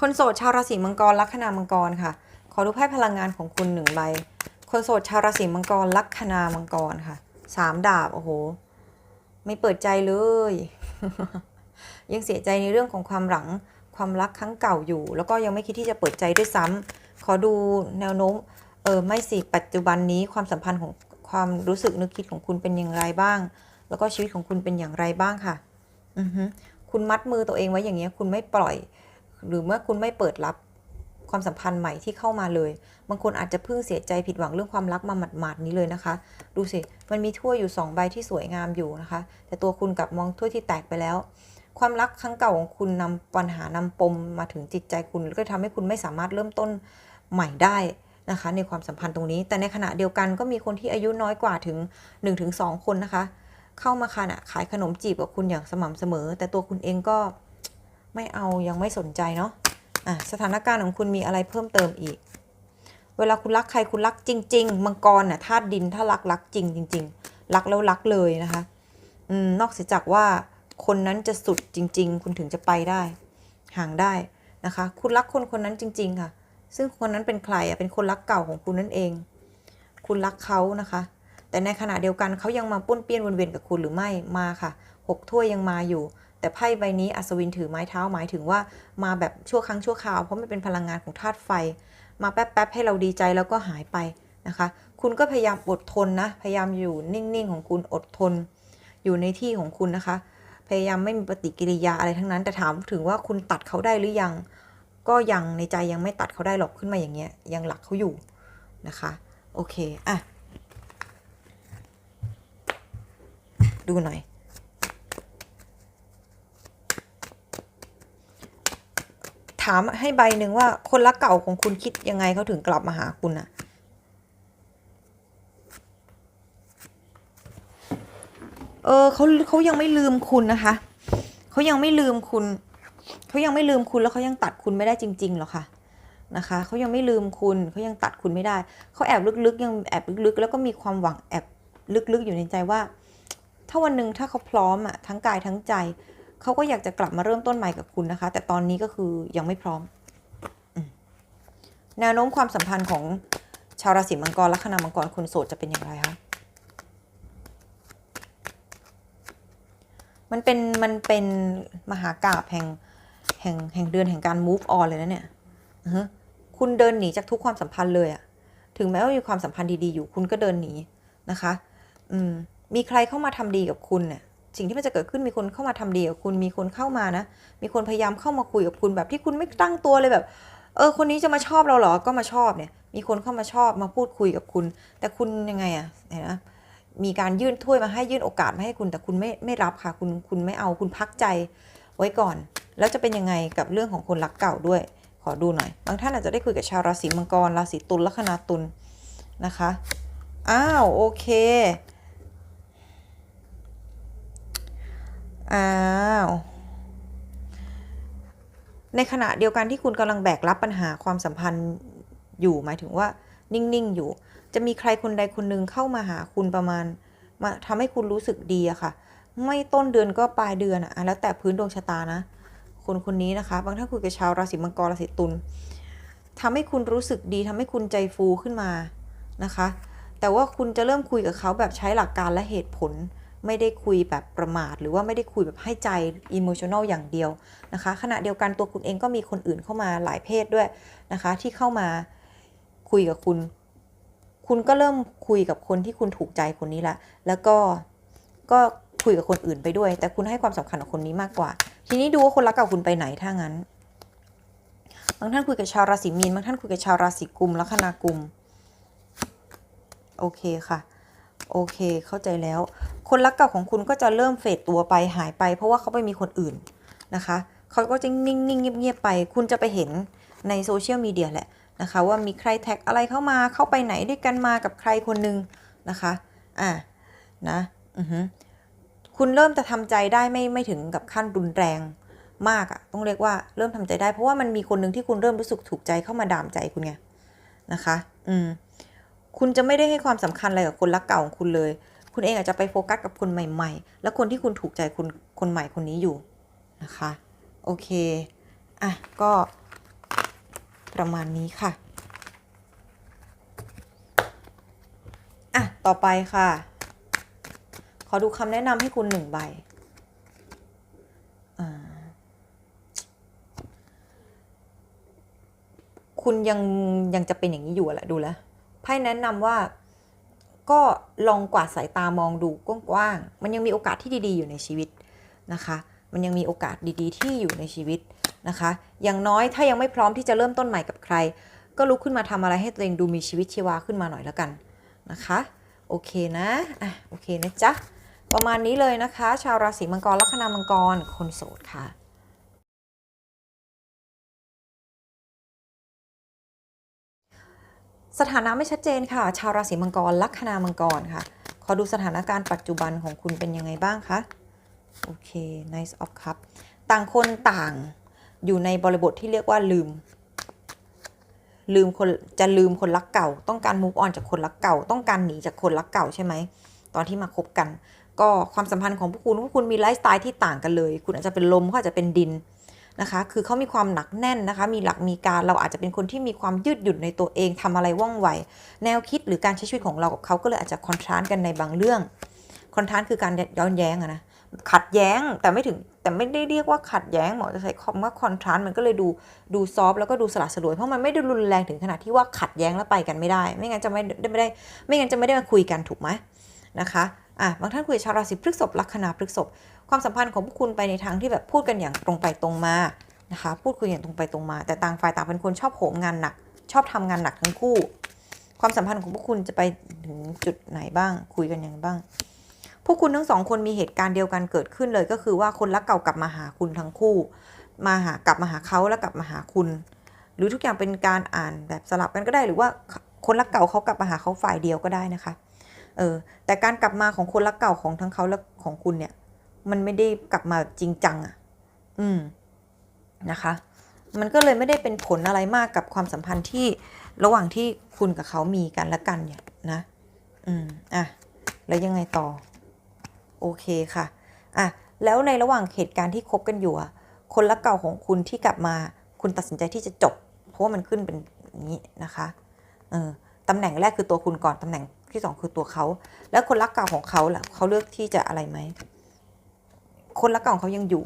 คนโสดชาวราศีมังกรลัคนามังกรค่ะ ขอดูไพ่พลังงานของคุณหนึ่งใบ คนโสดชาวราศีมังกรลัคนามังกรค่ะสามดาบโอ้โห ไม่เปิดใจเลย ยังเสียใจในเรื่องของความหลังความรักครั้งเก่าอยู่ แล้วก็ยังไม่คิดที่จะเปิดใจด้วยซ้ำขอดูแนวโน้มเออไม่สิปัจจุบันนี้ความสัมพันธ์ของความรู้สึกนึกคิดของคุณเป็นอย่างไรบ้าง แล้วก็ชีวิตของคุณเป็นอย่างไรบ้างค่ะ อือฮึคุณมัดมือตัวเองไว้อย่างเงี้ย คุณไม่ปล่อย หรือเมื่อคุณไม่เปิดรับความสัมพันธ์ใหม่ที่เข้ามาเลย บางคนอาจจะเพิ่งเสียใจผิดหวังเรื่องความรักมาหมาดๆนี้เลยนะคะ ดูสิ มันมีถ้วยอยู่ 2 ใบที่สวยงามอยู่นะคะ แต่ตัวคุณกลับมองถ้วยที่แตกไปแล้ว ความรักครั้งเก่าของคุณนำปัญหานำปมมาถึงจิตใจคุณแล้วก็ทำให้คุณไม่สามารถเริ่มต้นใหม่ได้นะคะ ในความสัมพันธ์ตรงนี้ แต่ในขณะเดียวกันก็มีคนที่อายุน้อยกว่าถึง 1-2 คนนะคะ เข้ามาค่ะขายขนมจีบกับคุณอย่างสม่ำเสมอ แต่ตัวคุณเองก็ ไม่เอายังไม่สนใจเนาะอะสถานการณ์ของคุณมีอะไรเพิ่มเติมอีก เวลาคุณรักใครคุณรักจริง ๆ มังกรน่ะธาตุดินถ้ารักรักจริงจริง ๆ รักแล้วรักเลยนะคะอืมนอกเสียจากว่าคนนั้นจะสุดจริง ๆ คุณถึงจะไปได้ ห่างได้นะคะ คุณรักคนคนนั้นจริง ๆ ค่ะ ซึ่งคนนั้นเป็นใครอะเป็นคนรักเก่าของคุณนั่นเอง คุณรักเขานะคะ แต่ในขณะเดียวกันเขายังมาป้วนเปี้ยนวนเวียนกับคุณหรือไม่มาค่ะหกถ้วยยังมาอยู่ แต่ไพ่ใบนี้อัศวินถือไม้เท้าหมายถึงว่ามาแบบชั่วครั้งชั่วคราว เพราะมันเป็นพลังงานของธาตุไฟ มาแป๊บๆให้เราดีใจแล้วก็หายไปนะคะ คุณก็พยายามอดทนนะ พยายามอยู่นิ่งๆของคุณอดทน อยู่ในที่ของคุณนะคะ พยายามไม่มีปฏิกิริยาอะไรทั้งนั้น แต่ถามถึงว่าคุณตัดเขาได้หรือยัง ก็ยังในใจยังไม่ตัดเขาได้หรอกขึ้นมาอย่างเงี้ย ยังหลักเขาอยู่นะคะ โอเค อะ ดูหน่อย ถามให้ใบหนึ่งว่าคนรักเก่าของคุณคิดยังไงเขาถึงกลับมาหาคุณอะเออเขาเขายังไม่ลืมคุณนะคะเขายังไม่ลืมคุณเขายังไม่ลืมคุณแล้วเขายังตัดคุณไม่ได้จริงๆหรอคะนะคะเขายังไม่ลืมคุณเขายังตัดคุณไม่ได้เขาแอบลึกๆยังแอบลึกๆ แล้วก็มีความหวังแอบลึกๆอยู่ในใจว่า ถ้าวันหนึ่งถ้าเขาพร้อมอะทั้งกายทั้งใจ เขาก็อยากจะกลับมาเริ่มต้นใหม่กับคุณนะคะ แต่ตอนนี้ก็คือยังไม่พร้อมแนวโน้มความสัมพันธ์ของชาวราศีมังกรลัคนามังกรคนโสดจะเป็นอย่างไรคะมันเป็นมันเป็นมหากาบแห่งแห่งแห่งเดือนแห่งการ move on เลยนะเนี่ยคุณเดินหนีจากทุกความสัมพันธ์เลยอะถึงแม้ว่ามีความสัมพันธ์ดีๆอยู่ คุณก็เดินหนีนะคะ อืม มีใครเข้ามาทำดีกับคุณเนี่ย สิ่งที่มันจะเกิดขึ้นมีคนเข้ามาทำดีกับคุณมีคนเข้ามานะ มีคนพยายามเข้ามาคุยกับคุณแบบที่คุณไม่ตั้งตัวเลยแบบ เออ คนนี้จะมาชอบเราเหรอก็มาชอบเนี่ย มีคนเข้ามาชอบมาพูดคุยกับคุณ แต่คุณยังไงอะเห็นไหมมีการยื่นถ้วยมาให้ยื่นโอกาสมาให้คุณ แต่คุณไม่ไม่รับค่ะ คุณคุณไม่เอาคุณพักใจไว้ก่อน แล้วจะเป็นยังไงกับเรื่องของคนรักเก่าด้วย ขอดูหน่อย บางท่านอาจจะได้คุยกับชาวราศีมังกรราศีตุลลัคนาตุลนะคะ อ้าวโอเค อ้าวในขณะเดียวกันที่คุณกำลังแบกรับปัญหาความสัมพันธ์อยู่หมายถึงว่านิ่ง ๆ อยู่ จะมีใครคนใดคนหนึ่งเข้ามาหาคุณประมาณ มาทำให้คุณรู้สึกดีอะค่ะ ไม่ต้นเดือนก็ปลายเดือนอะแล้วแต่พื้นดวงชะตานะ คนคนนี้นะคะ บางท่านคุยกับชาวราศีมังกรราศีตุลทำให้คุณรู้สึกดีทำให้คุณใจฟูขึ้นมานะคะ แต่ว่าคุณจะเริ่มคุยกับเขาแบบใช้หลักการและเหตุผล ไม่ได้คุยแบบประมาท หรือว่าไม่ได้คุยแบบให้ใจอิโมชัน a ลอย่างเดียวนะคะขณะเดียวกันตัวคุณเองก็มีคนอื่นเข้ามาหลายเพศด้วยนะคะ ที่เข้ามาคุยกับคุณ คุณก็เริ่มคุยกับคนที่คุณถูกใจคนนี้ละแล้วก็ก็คุยกับคนอื่นไปด้วย แต่คุณให้ความสำคัญกับคนนี้มากกว่า ทีนี้ดูว่าคนรักเก่าคุณไปไหนถ้างั้นบางท่านคุยกับชาวราศีมีนบางท่านคุยกับชาวราศีกุมลัคนากุมโอเคค่ะ โอเค เข้าใจแล้ว คนรักเก่าของคุณก็จะเริ่มเฟดตัวไปหายไป เพราะว่าเขาไปมีคนอื่นนะคะเขาก็จะนิ่งๆเงียบๆไป คุณจะไปเห็นในโซเชียลมีเดียแหละนะคะว่ามีใครแท็กอะไรเข้ามาเข้าไปไหนด้วยกันมากับใครคนหนึ่งนะคะอะนะอือฮึคุณเริ่มจะทำใจได้ไม่ไม่ถึงกับขั้นรุนแรงมากอะต้องเรียกว่าเริ่มทำใจได้ เพราะว่ามันมีคนหนึ่งที่คุณเริ่มรู้สึกถูกใจเข้ามาดามใจคุณไงนะคะ อืม คุณจะไม่ได้ให้ความสำคัญอะไรกับคนรักเก่าของคุณเลย คุณเองอาจจะไปโฟกัสกับคนใหม่ๆ แล้วคนที่คุณถูกใจคุณคนใหม่คนนี้อยู่นะคะ โอเค อะ ก็ประมาณนี้ค่ะ อะ ต่อไปค่ะ ขอดูคำแนะนำให้คุณหนึ่งใบคุณยังยังจะเป็นอย่างนี้อยู่แหละดูแล้ว ไพ่แนะนำว่าก็ลองกวาดสายตามองดูกว้างๆ มันยังมีโอกาสที่ดีๆอยู่ในชีวิตนะคะ มันยังมีโอกาสดีๆ ที่อยู่ในชีวิตนะคะ อย่างน้อยถ้ายังไม่พร้อมที่จะเริ่มต้นใหม่กับใคร ก็ลุกขึ้นมาทำอะไรให้ตัวเองดูมีชีวิตชีวาขึ้นมาหน่อยแล้วกันนะคะ โอเคนะอะโอเคนะจ๊ะ ประมาณนี้เลยนะคะ ชาวราศีมังกรลัคนามังกร คนโสดค่ะ สถานะไม่ชัดเจนค่ะ ชาวราศีมังกร ลัคนามังกรค่ะ ขอดูสถานการณ์ปัจจุบันของคุณเป็นยังไงบ้างคะ โอเค nice of cup ต่างคนต่างอยู่ในบริบทที่เรียกว่าลืม ลืมคนจะลืมคนรักเก่า ต้องการ move on จากคนรักเก่า ต้องการหนีจากคนรักเก่าใช่ไหม ตอนที่มาคบกัน ก็ความสัมพันธ์ของพวกคุณพวกคุณมีไลฟ์สไตล์ที่ต่างกันเลย คุณอาจจะเป็นลมเขาอาจจะเป็นดิน นะคะ คือเขามีความหนักแน่นนะคะ มีหลักมีการ เราอาจจะเป็นคนที่มีความยืดหยุ่นในตัวเองทำอะไรว่องไว แนวคิดหรือการใช้ชีวิตของเรากับเขาก็เลยอาจจะคอนทราสต์กันในบางเรื่อง คอนทราสต์คือการย้อนแย้งอะนะ ขัดแย้งแต่ไม่ถึงแต่ไม่ได้เรียกว่าขัดแย้งหมอจะใช้คำว่าคอนทราสต์มันก็เลยดูดูซอฟแล้วก็ดูสลัดสลวยเพราะมันไม่ได้รุนแรงถึงขนาดที่ว่าขัดแย้งแล้วไปกันไม่ได้ ไม่งั้นจะไม่ได้ไม่ได้ไม่งั้นจะไม่ได้มาคุยกันถูกไหมนะคะ อะบางท่านคุยชาวราศีพฤษภลัคนาพฤษภความสัมพันธ์ของพวกคุณไปในทางที่แบบพูดกันอย่างตรงไปตรงมานะคะพูดคุยอย่างตรงไปตรงมา แต่ต่างฝ่ายต่างเป็นคนชอบโหมงานหนัก ชอบทำงานหนักทั้งคู่ ความสัมพันธ์ของพวกคุณจะไปถึงจุดไหนบ้าง คุยกันยังไงบ้าง พวกคุณทั้งสองคนมีเหตุการณ์เดียวกันเกิดขึ้นเลยก็คือว่าคนรักเก่ากลับมาหาคุณทั้งคู่ มาหากลับมาหาเขาแล้วกลับมาหาคุณ หรือทุกอย่างเป็นการอ่านแบบสลับกันก็ได้หรือว่าคนรักเก่าเขากลับมาหาเขาฝ่ายเดียวก็ได้นะคะ เออแต่การกลับมาของคนรักเก่าของทั้งเขาและของคุณเนี่ย มันไม่ได้กลับมาจริงจังอะ่ะ อืมนะคะ มันก็เลยไม่ได้เป็นผลอะไรมากกับความสัมพันธ์ที่ระหว่างที่คุณกับเขามีกันและกันเนี่ยนะ อืมอะแล้วยังไงต่อ โอเคค่ะอะแล้วในระหว่างเหตุการณ์ที่คบกันอยู่อะคนรักเก่าของคุณที่กลับมา คุณตัดสินใจที่จะจบ เพราะว่ามันขึ้นเป็นอย่างนี้นะคะเออตำแหน่งแรกคือตัวคุณก่อนตำแหน่ง ที่สองคือตัวเขา แล้วคนรักเก่าของเขาล่ะเขาเลือกที่จะอะไรไหม คนรักเก่าของเขายังอยู่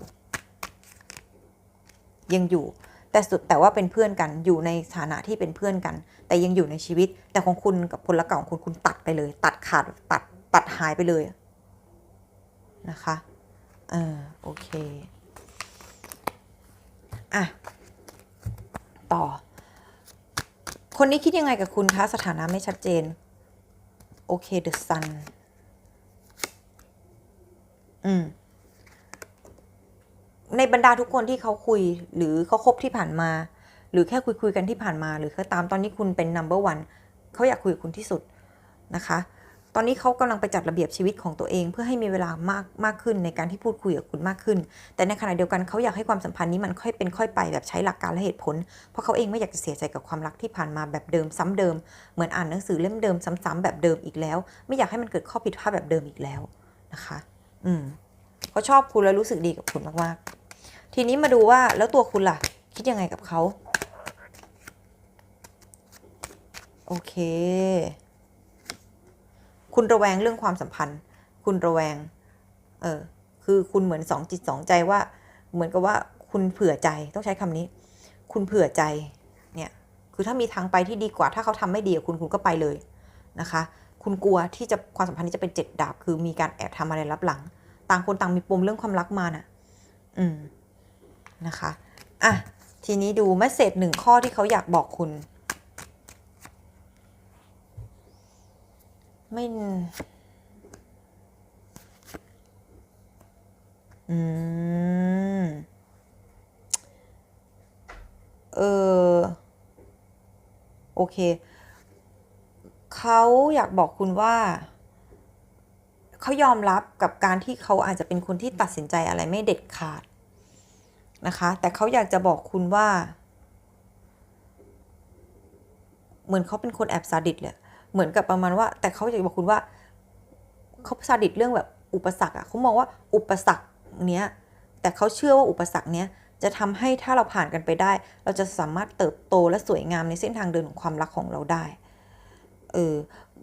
ยังอยู่ แต่สุดแต่ว่าเป็นเพื่อนกันอยู่ในฐานะที่เป็นเพื่อนกัน แต่ยังอยู่ในชีวิต แต่ของคุณกับคนรักเก่าของคุณคุณตัดไปเลย ตัดขาดตัดตัดหายไปเลยนะคะเออโอเคอะต่อ คนนี้คิดยังไงกับคุณคะสถานะไม่ชัดเจน โอเคเดอะซัน อืม ในบรรดาทุกคนที่เขาคุย หรือเขาคบที่ผ่านมา หรือแค่คุยคุยกันที่ผ่านมา หรือแค่ตามตอนนี้คุณเป็น number one เขาอยากคุยกับคุณที่สุดนะคะ ตอนนี้เขากำลังไปจัดระเบียบชีวิตของตัวเอง เพื่อให้มีเวลามากมากขึ้นในการที่พูดคุยกับคุณมากขึ้น แต่ในขณะเดียวกันเขาอยากให้ความสัมพันธ์นี้มันค่อยเป็นค่อยไปแบบใช้หลักการและเหตุผล เพราะเขาเองไม่อยากจะเสียใจกับความรักที่ผ่านมาแบบเดิมซ้ำเดิม เหมือนอ่านหนังสือเล่มเดิมซ้ำๆแบบเดิมอีกแล้ว ไม่อยากให้มันเกิดข้อผิดพลาดแบบเดิมอีกแล้วนะคะ อืมเขาชอบคุณและรู้สึกดีกับคุณมากๆ ทีนี้มาดูว่าแล้วตัวคุณล่ะ คิดยังไงกับเขาโอเค คุณระแวงเรื่องความสัมพันธ์ คุณระแวง เออ คือคุณเหมือนสองจิตสองใจว่า เหมือนกับว่าคุณเผื่อใจต้องใช้คำนี้ คุณเผื่อใจ เนี่ย คือถ้ามีทางไปที่ดีกว่า ถ้าเขาทำไม่ดีกับคุณคุณก็ไปเลยนะคะ คุณกลัวที่จะความสัมพันธ์นี้จะเป็นเจ็ดดาบ คือมีการแอบทำอะไรลับหลัง ต่างคนต่างมีปมเรื่องความรักมาน่ะ อืม นะคะ อะ ทีนี้ดูเมสเซจหนึ่งข้อที่เขาอยากบอกคุณ ไม่อืม เออ โอเค เขาอยากบอกคุณว่า เขายอมรับกับการที่เขาอาจจะเป็นคนที่ตัดสินใจอะไรไม่เด็ดขาดนะคะ แต่เขาอยากจะบอกคุณว่า เหมือนเขาเป็นคนแอบซาดิสเลย เหมือนกับประมาณว่า แต่เขาอยากบอกคุณว่าเขาซาดิสเรื่องแบบอุปสรรคอะเขามองว่าอุปสรรคเนี้ยแต่เขาเชื่อว่าอุปสรรคเนี้ยจะทำให้ถ้าเราผ่านกันไปได้ เราจะสามารถเติบโตและสวยงามในเส้นทางเดินของความรักของเราได้ เออ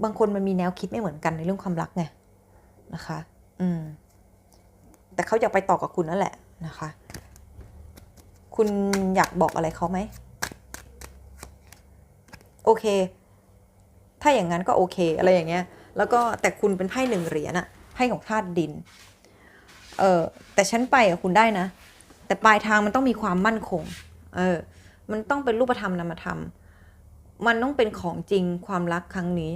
บางคนมันมีแนวคิดไม่เหมือนกันในเรื่องความรักไงนะคะ อืม แต่เขาอยากไปต่อกับคุณนั่นแหละนะคะ คุณอยากบอกอะไรเขาไหม โอเค ถ้าอย่างนั้นก็โอเคอะไรอย่างเงี้ยแล้วก็แต่คุณเป็นไพ่หนึ่งเหรียญอะไพ่ของธาตุดินเออแต่ฉันไปกับคุณได้นะ แต่ปลายทางมันต้องมีความมั่นคงเออมันต้องเป็นรูปธรรมนามธรรม มันต้องเป็นของจริงความรักครั้งนี้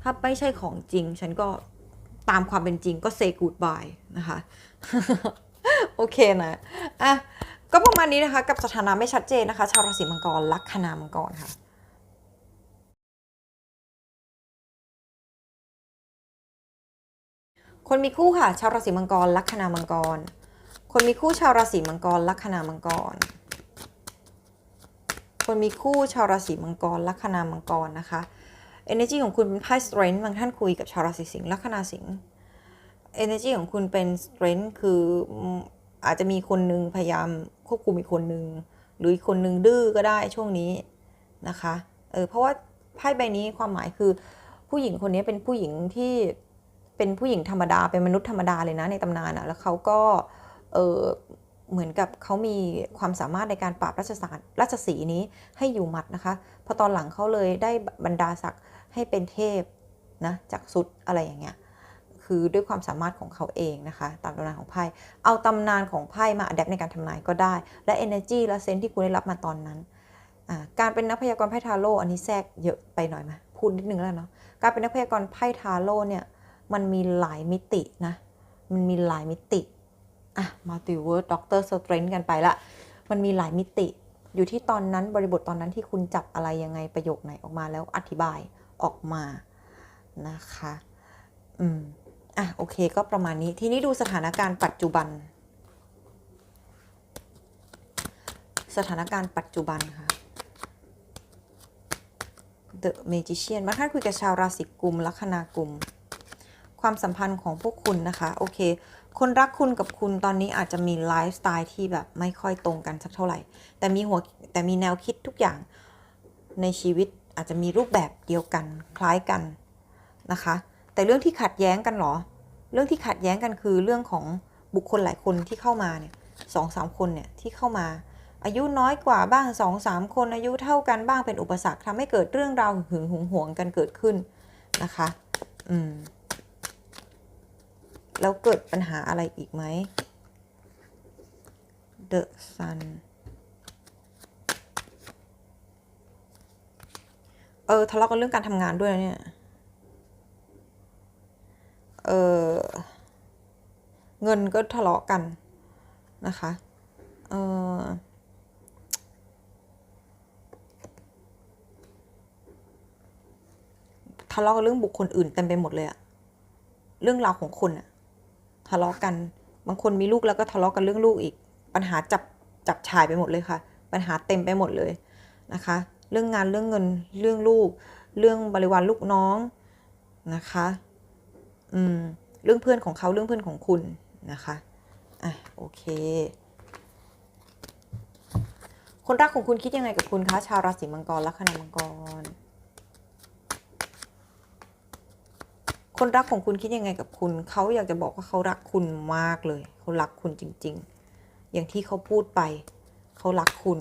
ถ้าไม่ใช่ของจริง ฉันก็ตามความเป็นจริงก็ say goodbye นะคะโอเคนะอะก็ประมาณนี้นะคะ กับสถานะไม่ชัดเจนนะคะ ชาวราศีมังกรลัคนามังกรค่ะ คนมีคู่ค่ะ ชาวราศีมังกรลัคนามังกร คนมีคู่ชาวราศีมังกรลัคนามังกร คนมีคู่ชาวราศีมังกรลัคนามังกรนะคะ energy ของคุณเป็นไพ่ strength บางท่านคุยกับชาวราศีสิงห์ลัคนาสิงห์ energy ของคุณเป็น strength คืออาจจะมีคนนึงพยายามควบคุมอีกคนหนึ่งหรืออีกคนนึงดื้อก็ได้ช่วงนี้นะคะเออเพราะว่าไพ่ใบนี้ความหมายคือผู้หญิงคนนี้เป็นผู้หญิงที่ เป็นผู้หญิงธรรมดาเป็นมนุษย์ธรรมดาเลยนะในตำนานอะแล้วเขาก็เออเหมือนกับเขามีความสามารถในการปราบราชสารราชสีนี้ให้อยู่หมัดนะคะพอตอนหลังเขาเลยได้บรรดาศักดิ์ให้เป็นเทพนะจากสุดอะไรอย่างเงี้ยคือด้วยความสามารถของเขาเองนะคะ ตามตำนานของไพ่เอาตำนานของไพ่มาอัดแอปในการทำนายก็ได้ และ energy และเซนที่คุณได้รับมาตอนนั้น การเป็นนักพยากรณ์ไพ่ทาโร่อันนี้แทรกเยอะไปหน่อยไหมพูดนิดนึงแล้วเนาะการเป็นนักพยากรณ์ไพ่ทาโร่เนี่ย มันมีหลายมิตินะ มันมีหลายมิติ อะมัลติเวิร์ดด็อกเตอร์สเตรนกันไปละ มันมีหลายมิติ อยู่ที่ตอนนั้นบริบทตอนนั้นที่คุณจับอะไรยังไงประโยคไหนออกมาแล้วอธิบายออกมานะคะ อืม อะ โอเค ก็ประมาณนี้ ทีนี้ดูสถานการณ์ปัจจุบัน สถานการณ์ปัจจุบันค่ะ The Magician มาท่านคุยกับชาวราศีกุมลัคนากุม ความสัมพันธ์ของพวกคุณนะคะโอเค คนรักคุณกับคุณตอนนี้อาจจะมีไลฟ์สไตล์ที่แบบไม่ค่อยตรงกันสักเท่าไหร่ แต่มีหัวแต่มีแนวคิดทุกอย่างในชีวิตอาจจะมีรูปแบบเดียวกันคล้ายกันนะคะ แต่เรื่องที่ขัดแย้งกันหรอ เรื่องที่ขัดแย้งกันคือเรื่องของบุคคลหลายคนที่เข้ามาเนี่ยสองสามคนเนี่ยที่เข้ามาอายุน้อยกว่าบ้างสองสามคนอายุเท่ากันบ้างเป็นอุปสรรคทำให้เกิดเรื่องราวหึงหวงหวงกันเกิดขึ้นนะคะ อืม แล้วเกิดปัญหาอะไรอีกไหม The Sun เออทะเลาะกันเรื่องการทำงานด้วยนะเนี่ย เออเงินก็ทะเลาะกันนะคะ เออทะเลาะกันเรื่องบุคคลอื่นเต็มไปหมดเลยอะเรื่องราวของคนอะ ทะเลาะกัน บางคนมีลูกแล้วก็ทะเลาะกันเรื่องลูกอีก ปัญหาจับจับฉายไปหมดเลยค่ะ ปัญหาเต็มไปหมดเลยนะคะ เรื่องงานเรื่องเงินเรื่องลูก เรื่องบริวารลูกน้องนะคะอืมเรื่องเพื่อนของเขาเรื่องเพื่อนของคุณนะคะอะโอเค คนรักของคุณคิดยังไงกับคุณคะชาวราศีมังกรลัคนามังกร คนรักของคุณคิดยังไงกับคุณ เขาอยากจะบอกว่าเขารักคุณมากเลย เขารักคุณจริง ๆ อย่างที่เขาพูดไป เขารักคุณ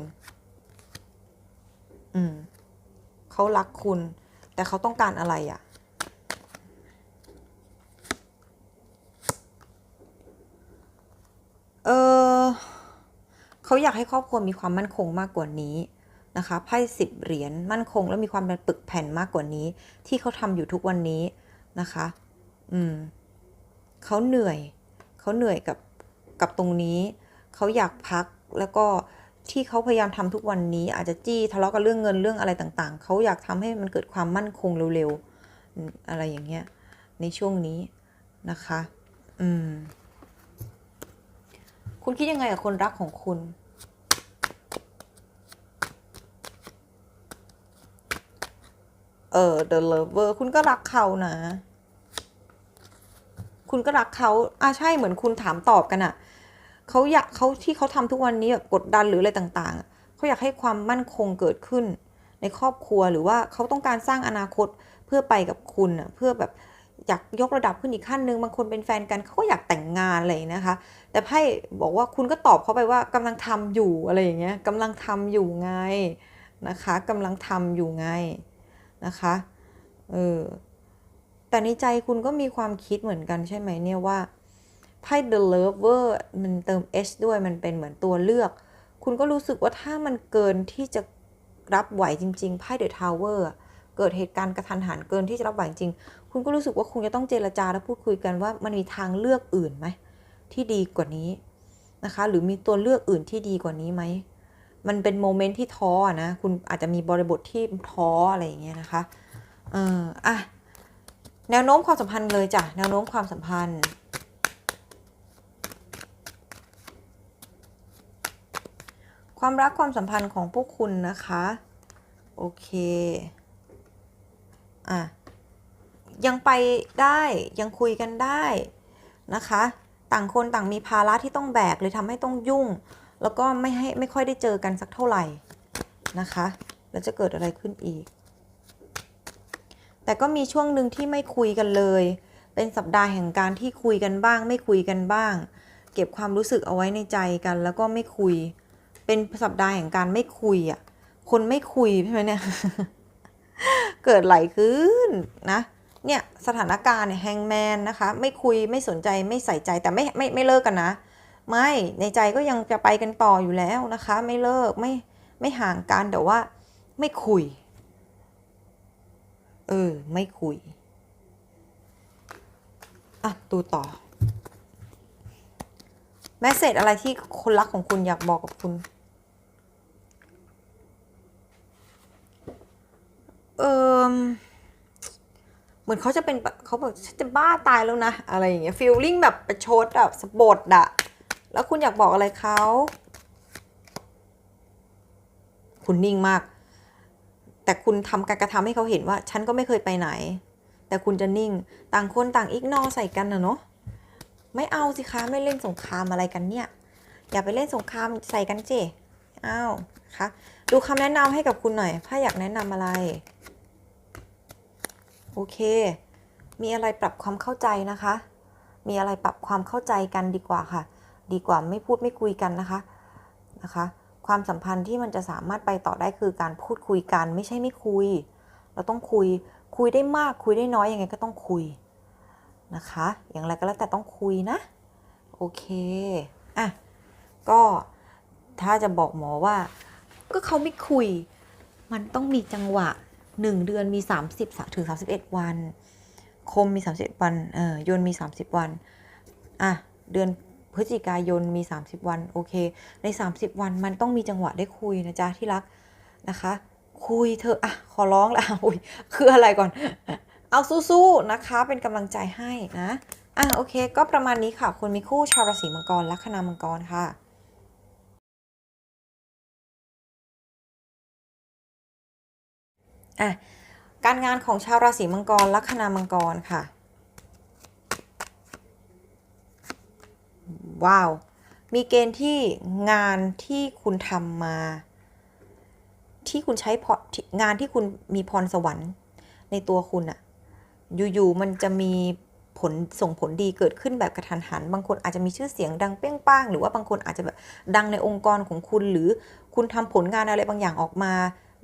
อืม เขารักคุณ แต่เขาต้องการอะไรอะ่ะ เออ เขาอยากให้ครอบครัวมีความมั่นคงมากกว่านี้นะคะ ไพ่สิบเหรียญมั่นคง และมีความเป็นปึกแผ่นมากกว่านี้ ที่เขาทำอยู่ทุกวันนี้ นะคะ อืมเขาเหนื่อย เขาเหนื่อยกับกับตรงนี้ เขาอยากพักแล้วก็ที่เขาพยายามทำทุกวันนี้ อาจจะจี้ทะเลาะกันเรื่องเงินเรื่องอะไรต่างๆ เขาอยากทำให้มันเกิดความมั่นคงเร็วๆ อะไรอย่างเงี้ย ในช่วงนี้นะคะ อืม คุณคิดยังไงกับคนรักของคุณ เออ the lover คุณก็รักเขานะ คุณก็รักเขาอ่าใช่เหมือนคุณถามตอบกันอะเขาอยากเขาที่เขาทำทุกวันนี้แบบกดดันหรืออะไรต่างๆเขาอยากให้ความมั่นคงเกิดขึ้น ในครอบครัวหรือว่าเขาต้องการสร้างอนาคตเพื่อไปกับคุณอะเพื่อแบบอยากยกระดับขึ้นอีกขั้นหนึ่งบางคนเป็นแฟนกันเขาก็อยากแต่งงานอะไรอย่างเงี้ยนะคะ แต่ไพ่บอกว่าคุณก็ตอบเขาไปว่ากำลังทำอยู่อะไรอย่างเงี้ยกำลังทำอยู่ไงนะคะกำลังทำอยู่ไง นะคะเออแต่ในใจคุณก็มีความคิดเหมือนกันใช่ไหมเนี่ยว่าไพ่ the lover มันเติม h ด้วยมันเป็นเหมือนตัวเลือก คุณก็รู้สึกว่าถ้ามันเกินที่จะรับไหวจริงๆไพ่ the tower อะเกิดเหตุการณ์กระทันหันเกินที่จะรับไหวจริง คุณก็รู้สึกว่าคุณจะต้องเจรจาและพูดคุยกันว่ามันมีทางเลือกอื่นไหมที่ดีกว่านี้นะคะ หรือมีตัวเลือกอื่นที่ดีกว่านี้ไหม มันเป็นโมเมนต์ที่ท้อนะ คุณอาจจะมีบริบทที่ท้ออะไรอย่างเงี้ยนะคะ เอออะ แนวโน้มความสัมพันธ์เลยจ้ะ แนวโน้มความสัมพันธ์ ความรักความสัมพันธ์ของพวกคุณนะคะ โอเค อะ ยังไปได้ยังคุยกันได้นะคะ ต่างคนต่างมีภาระที่ต้องแบกเลยทำให้ต้องยุ่ง แล้วก็ไม่ให้ไม่ค่อยได้เจอกันสักเท่าไหร่นะคะ แล้วจะเกิดอะไรขึ้นอีก แต่ก็มีช่วงหนึ่งที่ไม่คุยกันเลย เป็นสัปดาห์แห่งการที่คุยกันบ้าง ไม่คุยกันบ้าง เก็บความรู้สึกเอาไว้ในใจกัน แล้วก็ไม่คุย เป็นสัปดาห์แห่งการไม่คุยอะ คนไม่คุยใช่ไหมเนี่ย เกิดไหลขึ้นนะเนี่ยสถานการณ์เนี่ยแฮงแมนนะคะ ไม่คุยไม่สนใจไม่ใส่ใจแต่ไม่ไม่ไม่เลิกกันนะ ไม่ในใจก็ยังจะไปกันต่ออยู่แล้วนะคะ ไม่เลิกไม่ไม่ห่างกันแต่ว่า ไม่คุย เออ ไม่คุย อะดูต่อแมสเซจอะไรที่คนรักของคุณอยากบอกกับคุณ เออเหมือนเขาจะเป็นเขาแบบฉันจะบ้าตายแล้วนะ อะไรอย่างเงี้ยฟีลลิ่งแบบประชดแบบสะบดอะ แล้วคุณอยากบอกอะไรเขา คุณนิ่งมาก แต่คุณทำการกระทำให้เขาเห็นว่า ฉันก็ไม่เคยไปไหน แต่คุณจะนิ่ง ต่างคนต่างอิกนอใส่กันนะเนาะ ไม่เอาสิคะ ไม่เล่นสงครามอะไรกันเนี่ย อย่าไปเล่นสงครามใส่กันเจอ้าวคะดูคำแนะนำให้กับคุณหน่อย ถ้าอยากแนะนำอะไร โอเค มีอะไรปรับความเข้าใจนะคะ มีอะไรปรับความเข้าใจกันดีกว่าค่ะ ดีกว่าไม่พูดไม่คุยกันนะคะนะคะ ความสัมพันธ์ที่มันจะสามารถไปต่อได้คือการพูดคุยกันไม่ใช่ไม่คุย เราต้องคุยคุยได้มากคุยได้น้อยยังไงก็ต้องคุยนะคะ อย่างไรก็แล้วแต่ต้องคุยนะ โอเคอะก็ถ้าจะบอกหมอว่า ก็เขาไม่คุย มันต้องมีจังหวะ 1 เดือนมี 30ถึง31 วัน คมมี 31 วันเออยนมี 30 วัน อะ เดือน พฤศจิกายนมี 30 วันโอเค ใน 30 วันมันต้องมีจังหวะได้คุยนะจ๊ะที่รักนะคะ คุยเถออะขอร้องละอุ้ยคืออะไรก่อน เอาสู้ๆนะคะเป็นกำลังใจให้นะอะโอเค ก็ประมาณนี้ค่ะคุณมีคู่ชาวราศีมังกรลัคนามังกรค่ะอะการงานของชาวราศีมังกรลัคนามังกรค่ะ ว้าว มีเกณฑ์ที่งานที่คุณทำมา ที่คุณใช้งานที่คุณมีพรสวรรค์ในตัวคุณอะอยู่ๆมันจะมีผลส่งผลดีเกิดขึ้นแบบกระทันหัน บางคนอาจจะมีชื่อเสียงดังเปรี้ยงป้าง หรือว่าบางคนอาจจะแบบดังในองค์กรของคุณ หรือคุณทำผลงานอะไรบางอย่างออกมา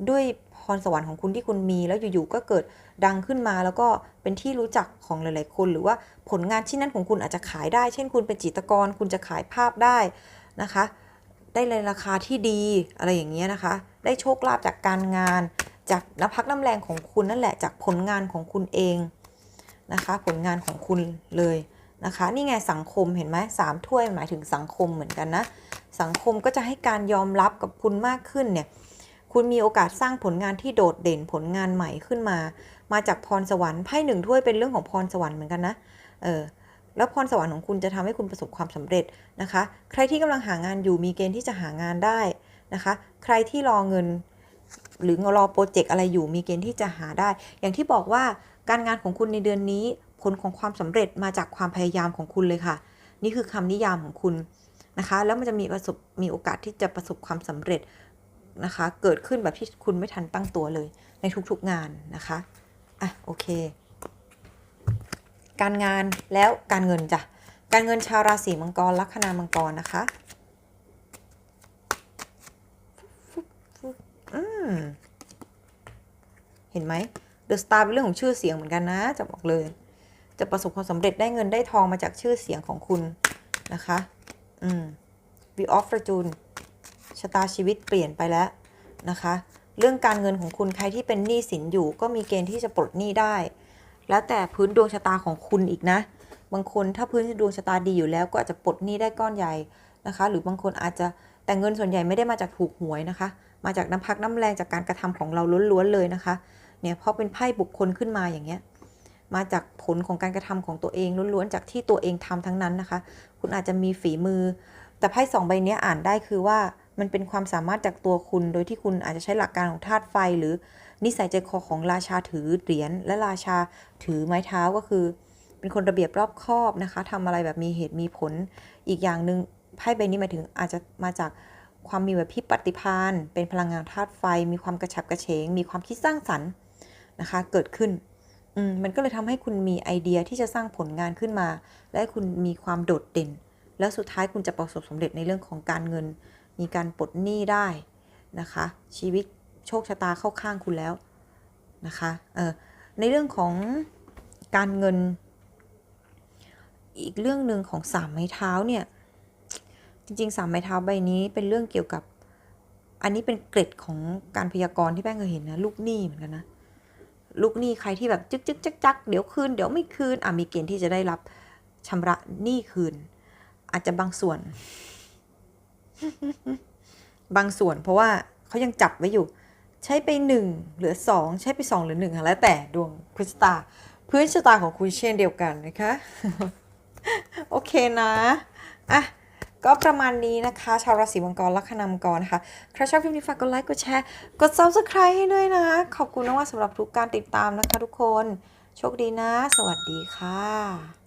ด้วยพรสวรรค์ของคุณที่คุณมี แล้วอยู่ๆก็เกิดดังขึ้นมา แล้วก็เป็นที่รู้จักของหลาย ๆ คน หรือว่าผลงานชิ้นนั้นของคุณอาจจะขายได้ เช่น คุณเป็นจิตรกร คุณจะขายภาพได้นะคะ ได้ในราคาที่ดีอะไรอย่างเงี้ยนะคะ ได้โชคลาภจากการงาน จากน้ำพักน้ำแรงของคุณนั่นแหละจากผลงานของคุณเองนะคะ ผลงานของคุณเลยนะคะนี่ไงสังคมเห็นไหมสามถ้วยหมายถึงสังคมเหมือนกันนะ สังคมก็จะให้การยอมรับกับคุณมากขึ้นเนี่ย คุณมีโอกาสสร้างผลงานที่โดดเด่นผลงานใหม่ขึ้นมา มาจากพรสวรรค์ไพ่หนึ่งถ้วยเป็นเรื่องของพรสวรรค์เหมือนกันนะ เออ แล้วพรสวรรค์ของคุณจะทำให้คุณประสบความสำเร็จนะคะ ใครที่กำลังหางานอยู่มีเกณฑ์ที่จะหางานได้นะคะ ใครที่รอเงิน หรือรอโปรเจกต์อะไรอยู่มีเกณฑ์ที่จะหาได้ อย่างที่บอกว่าการงานของคุณในเดือนนี้ ผลของความสำเร็จมาจากความพยายามของคุณเลยค่ะ นี่คือคำนิยามของคุณนะคะ แล้วมันจะมีประสบมีโอกาสที่จะประสบความสำเร็จ นะคะ เกิดขึ้นแบบที่คุณไม่ทันตั้งตัวเลย ในทุกๆงานนะคะ อะ โอเค การงานแล้วการเงินจ้ะ การเงินชาวราศีมังกรลัคนามังกรนะคะอืมเห็นไหมเดอะสตาร์เป็นเรื่องของชื่อเสียงเหมือนกันนะ จะบอกเลย จะประสบความสำเร็จได้เงินได้ทองมาจากชื่อเสียงของคุณนะคะ อืม v of Fortune ชะตาชีวิตเปลี่ยนไปแล้วนะคะ เรื่องการเงินของคุณใครที่เป็นหนี้สินอยู่ ก็มีเกณฑ์ที่จะปลดหนี้ได้ แล้วแต่พื้นดวงชะตาของคุณอีกนะ บางคนถ้าพื้นดวงชะตาดีอยู่แล้ว ก็อาจจะปลดหนี้ได้ก้อนใหญ่นะคะ หรือบางคนอาจจะแต่เงินส่วนใหญ่ไม่ได้มาจากถูกหวยนะคะ มาจากน้ำพักน้ำแรงจากการกระทำของเราล้วนๆเลยนะคะเนี่ยพอเป็นไพ่บุคคลขึ้นมาอย่างเงี้ยมาจากผลของการกระทำของตัวเองล้วนๆจากที่ตัวเองทำทั้งนั้นนะคะ คุณอาจจะมีฝีมือ แต่ไพ่สองใบเนี้ยอ่านได้คือว่า มันเป็นความสามารถจากตัวคุณ โดยที่คุณอาจจะใช้หลักการของธาตุไฟ หรือนิสัยใจคอของราชาถือเหรียญและราชาถือไม้เท้าก็คือ เป็นคนระเบียบรอบคอบนะคะทำอะไรแบบมีเหตุมีผล อีกอย่างหนึ่งไพ่ใบนี้หมายถึงอาจจะมาจากความมีแบบพิปฏิภาณเป็นพลังงานธาตุไฟ มีความกระฉับกระเฉง มีความคิดสร้างสรรค์นะคะ เกิดขึ้นมมันก็เลยทำให้คุณมีไอเดียที่จะสร้างผลงานขึ้นมา และคุณมีความโดดเด่น แล้วสุดท้ายคุณจะประสบสำเร็จในเรื่องของการเงิน มีการปลดหนี้ได้นะคะ ชีวิตโชคชะตาเข้าข้างคุณแล้วนะคะเออในเรื่องของการเงิน อีกเรื่องหนึ่งของสามไม้เท้าเนี่ยจริงๆสามไม้เท้าใบนี้เป็นเรื่องเกี่ยวกับ อันนี้เป็นเกร็ดของการพยากรณ์ที่แป้งเคยเห็นนะลูกหนี้เหมือนกันนะลูกหนี้ใครที่แบบจึกจึกจักจักเดี๋ยวคืนเดี๋ยวไม่คืนอะมีเกณฑ์ที่จะได้รับชำระหนี้คืน อาจจะบางส่วน บางส่วนเพราะว่าเขายังจับไว้อยู่ ใช้ไปหนึ่งเหลือสองใช้ไปสองเหลือหนึ่งแล้วแต่ดวงพื้นชะตาพื้นชะตาของคุณเช่นเดียวกันนะคะ โอเคนะอะก็ประมาณนี้นะคะ ชาวราศีมังกรลัคนามังกรนะคะ ใครชอบคลิปนี้ฝากกดไลค์กดแชร์ กด subscribe ให้ด้วยนะขอบคุณมากๆสำหรับทุกการติดตามนะคะทุกคน โชคดีนะ สวัสดีค่ะ